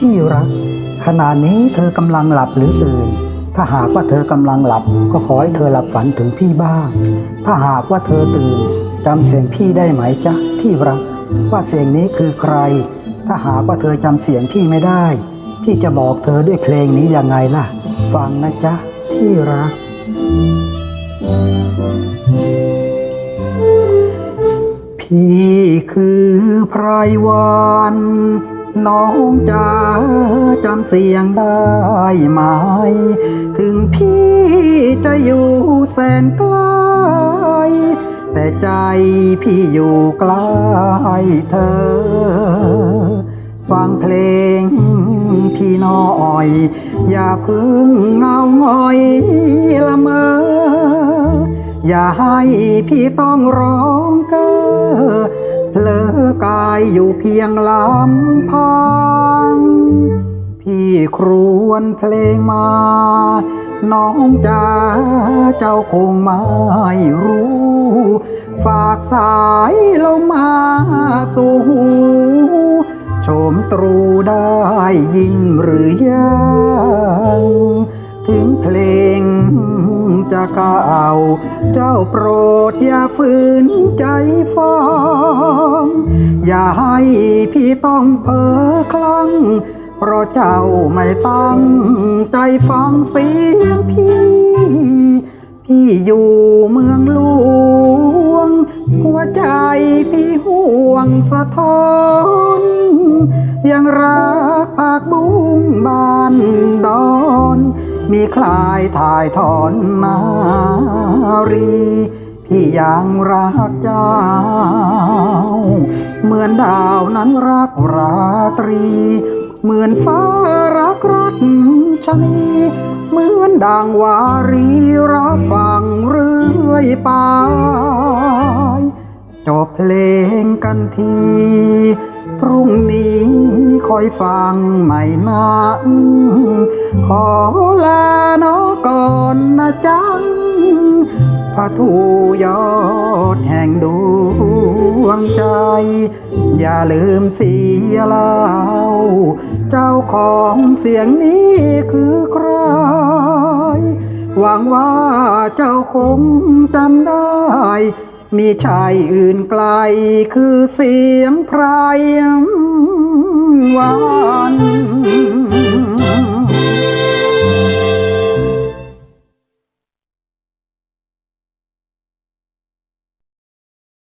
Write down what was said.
ที่รัก ขณะนี้เธอกำลังหลับหรือตื่น ถ้าหากว่าเธอกำลังหลับก็ขอให้เธอหลับฝันถึงพี่บ้าง ถ้าหากว่าเธอตื่นจำเสียงพี่ได้ไหมจ๊ะที่รัก ว่าเสียงนี้คือใคร ถ้าหากว่าเธอจำเสียงพี่ไม่ได้ พี่จะบอกเธอด้วยเพลงนี้ยังไงล่ะ ฟังนะจ๊ะที่รัก พี่คือไพรวัน น้องจะจำเสียงได้ไหม ถึงพี่จะอยู่แสนไกล แต่ใจพี่อยู่ใกล้เธอ ฟังเพลงพี่น้อย อย่าเพึ่งเงางอยละเมอ อย่าให้พี่ต้องร้องเก้อเพลอกาย อยู่เพียงลำพัง พี่ครวนเพลงมา น้องจ๋าเจ้าคงไม่รู้ ฝากสายลงมาสู่หู ชมตรูได้ยินหรือยัง จะเก่าเจ้าโปรดอย่าฝืนใจฟังอย่าให้พี่ต้องเพ้อคลั่ง เพราะเจ้าไม่ตั้งใจฟังเสียงพี่ พี่อยู่เมืองหลวง หัวใจพี่ห่วงสะท้อนยังรักปากบุ้งบานดอน มีคลายถ่ายถอนนารี พี่ยังรักเจ้า เหมือนดาวนั้นรักราตรี เหมือนฟ้ารักรัตชนีเหมือนดังวารีรับฟังเรื่อยไป จบเพลงกันที พรุ่งนี้คอยฟังใหม่นะขอลาน้อก่อนนะจังพระทูยอดแห่งดวงใจ อย่าลืมเสียเล่า เจ้าของเสียงนี้คือใคร หวังว่าเจ้าคงจำได้ มีชายอื่นไกลคือเสียงไพรหวาน